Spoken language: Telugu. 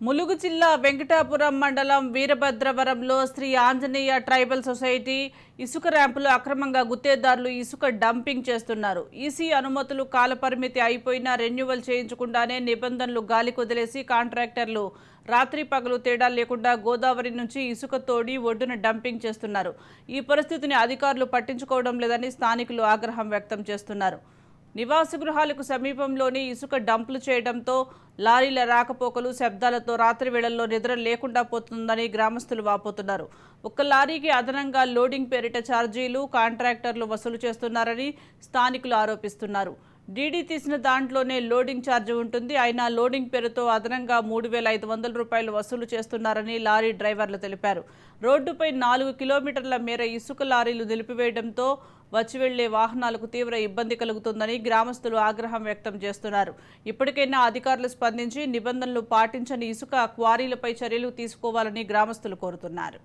ములుగు జిల్లా వెంకటాపురం మండలం వీరభద్రవరంలో శ్రీ ఆంజనేయ ట్రైబల్ సొసైటీ ఇసుక ర్యాంపులు అక్రమంగా గుత్తేదారులు ఇసుక డంపింగ్ చేస్తున్నారు. ఈసీ అనుమతులు కాలపరిమితి అయిపోయినా రెన్యువల్ చేయించకుండానే నిబంధనలు గాలి కొదిలేసి కాంట్రాక్టర్లు రాత్రి పగలు తేడా లేకుండా గోదావరి నుంచి ఇసుక తోడి ఒడ్డున డంపింగ్ చేస్తున్నారు. ఈ పరిస్థితిని అధికారులు పట్టించుకోవడం లేదని స్థానికులు ఆగ్రహం వ్యక్తం చేస్తున్నారు. నివాస గృహాలకు సమీపంలోని ఇసుక డంపులు చేయడంతో లారీల రాకపోకలు శబ్దాలతో రాత్రి వేళల్లో నిద్ర లేకుండా పోతుందని గ్రామస్తులు వాపోతున్నారు. ఒక్క లారీకి అదనంగా లోడింగ్ పేరిట ఛార్జీలు కాంట్రాక్టర్లు వసూలు చేస్తున్నారని స్థానికులు ఆరోపిస్తున్నారు. డీడీ తీసిన దాంట్లోనే లోడింగ్ ఛార్జ్ ఉంటుంది. అయినా లోడింగ్ పేరుతో అదనంగా మూడు వేల ఐదు వందల రూపాయలు వసూలు చేస్తున్నారని లారీ డ్రైవర్లు తెలిపారు. రోడ్డుపై నాలుగు కిలోమీటర్ల మేర ఇసుక లారీలు నిలిపివేయడంతో వచ్చి వెళ్ళే వాహనాలకు తీవ్ర ఇబ్బంది కలుగుతుందని గ్రామస్తులు ఆగ్రహం వ్యక్తం చేస్తున్నారు. ఇప్పటికైనా అధికారులు స్పందించి నిబంధనలు పాటించని ఇసుక క్వారీలపై చర్యలు తీసుకోవాలని గ్రామస్తులు కోరుతున్నారు.